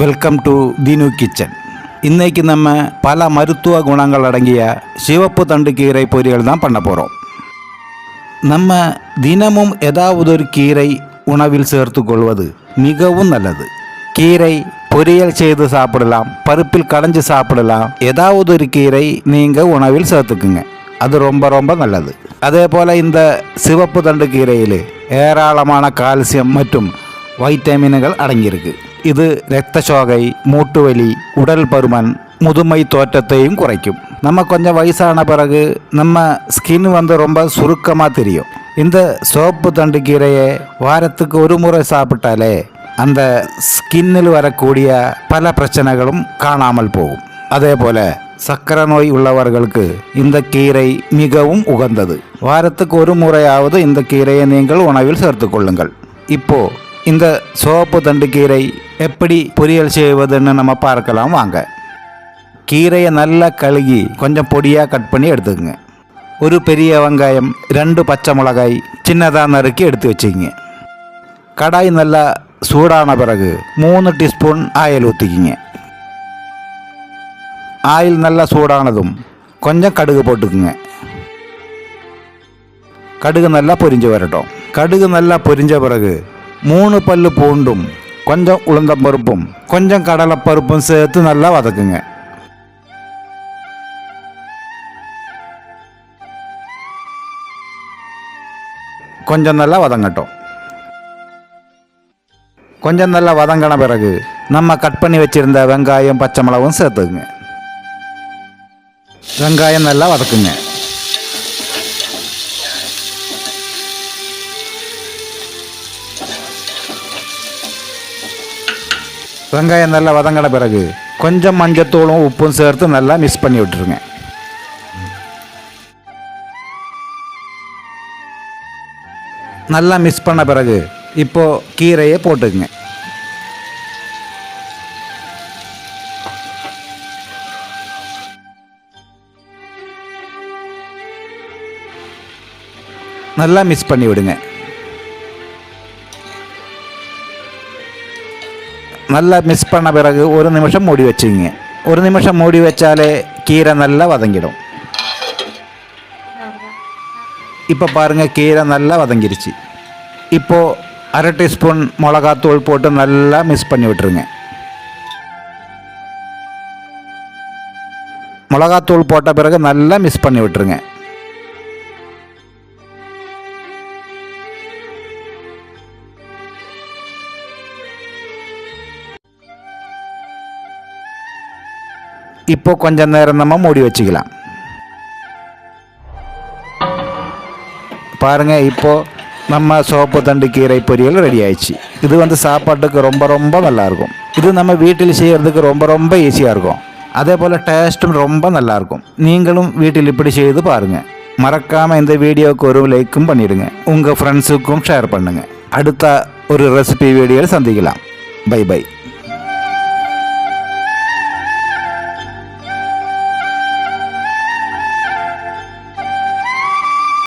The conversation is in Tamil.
வெல்கம் டு தினு கிச்சன் இன்னைக்கு நம்ம பல மருத்துவ குணங்கள் அடங்கிய சிவப்பு தண்டு கீரை பொரியல் தான் பண்ண போகிறோம் நம்ம தினமும் ஏதாவது ஒரு கீரை உணவில் சேர்த்து கொள்வது மிகவும் நல்லது. கீரை பொரியல் செய்து சாப்பிடலாம் பருப்பில் கடைஞ்சு சாப்பிடலாம். ஏதாவது ஒரு கீரை நீங்கள் உணவில் சேர்த்துக்குங்க. அது ரொம்ப ரொம்ப நல்லது. அதே போல் இந்த சிவப்பு தண்டு கீரையில் ஏராளமான கால்சியம் மற்றும் வைட்டமின்கள் அடங்கியிருக்கு. இது இரத்த சோகை மூட்டு வலி உடல் பருமன் முதுமை தோற்றத்தையும் குறைக்கும். நம்ம கொஞ்சம் வயசான பிறகு நம்ம ஸ்கின் வந்து ரொம்ப சுருக்கமாக தெரியும். இந்த சோப்பு தண்டு கீரையை வாரத்துக்கு ஒரு முறை சாப்பிட்டாலே அந்த ஸ்கின்னில் வரக்கூடிய பல பிரச்சனைகளும் காணாமல் போகும். அதே போல் சக்கரை நோய் உள்ளவர்களுக்கு இந்த கீரை மிகவும் உகந்தது. வாரத்துக்கு ஒரு முறையாவது இந்த கீரையை நீங்கள் உணவில் சேர்த்து கொள்ளுங்கள். இப்போ இந்த சோப்பு தண்டு கீரை எப்படி பொரியல் செய்வதுன்னு நம்ம பார்க்கலாம் வாங்க. கீரையை நல்லா கழுகி கொஞ்சம் பொடியாக கட் பண்ணி எடுத்துக்கங்க. ஒரு பெரிய வெங்காயம் ரெண்டு பச்சை மிளகாய் சின்னதாக நறுக்கி எடுத்து வச்சுக்கிங்க. கடாய் நல்லா சூடான பிறகு மூணு டீஸ்பூன் ஆயில் ஊற்றிக்கிங்க ஆயில் நல்லா சூடானதும் கொஞ்சம் கடுகு போட்டுக்குங்க. கடுகு நல்லா பொரிஞ்சு வரட்டும். கடுகு நல்லா பொரிஞ்ச பிறகு மூணு பல்லு பூண்டும் கொஞ்சம் உளுந்தம் பருப்பும் கொஞ்சம் கடலை பருப்பும் சேர்த்து நல்லா வதக்குங்க. கொஞ்சம் நல்லா வதங்கட்டும். கொஞ்சம் நல்லா வதங்கின பிறகு நம்ம கட் பண்ணி வச்சிருந்த வெங்காயம் பச்சை மிளகும் சேர்த்துக்குங்க. வெங்காயம் நல்லா வதக்குங்க. வெங்காயம் நல்லா வதங்கின பிறகு கொஞ்சம் மஞ்சத்தூளும் உப்பும் சேர்த்து நல்லா மிக்ஸ் பண்ணி விட்டுருங்க. நல்லா மிக்ஸ் பண்ண பிறகு இப்போ கீரையை போட்டுக்குங்க. நல்லா மிக்ஸ் பண்ணி விடுங்க. நல்லா மிக்ஸ் பண்ண பிறகு ஒரு நிமிஷம் மூடி வச்சுங்க. ஒரு நிமிஷம் மூடி வச்சாலே கீரை நல்லா வதங்கிடும். இப்போ பாருங்கள் கீரை நல்லா வதங்கிருச்சு. இப்போது அரை டீஸ்பூன் மிளகாத்தூள் போட்டு நல்லா மிக்ஸ் பண்ணி விட்டுருங்க. மிளகாத்தூள் போட்ட பிறகு நல்லா மிக்ஸ் பண்ணி விட்டுருங்க. இப்போ கொஞ்ச நேரம் நம்ம மூடி வச்சுக்கலாம். பாருங்க இப்போ நம்ம சோப்பு தண்டு கீரை பொரியல் ரெடி ஆயிடுச்சு. இது வந்து சாப்பாட்டுக்கு ரொம்ப ரொம்ப நல்லாயிருக்கும் இது நம்ம வீட்டில் செய்கிறதுக்கு ரொம்ப ரொம்ப ஈஸியாக இருக்கும். அதே போல் டேஸ்ட்டும் ரொம்ப நல்லாயிருக்கும் நீங்களும் வீட்டில் இப்படி செய்து பாருங்கள் மறக்காமல் இந்த வீடியோவுக்கு ஒரு லைக்கும் பண்ணிவிடுங்க உங்கள் ஃப்ரெண்ட்ஸுக்கும் ஷேர் பண்ணுங்கள் அடுத்த ஒரு ரெசிபி வீடியோவில் சந்திக்கலாம். By by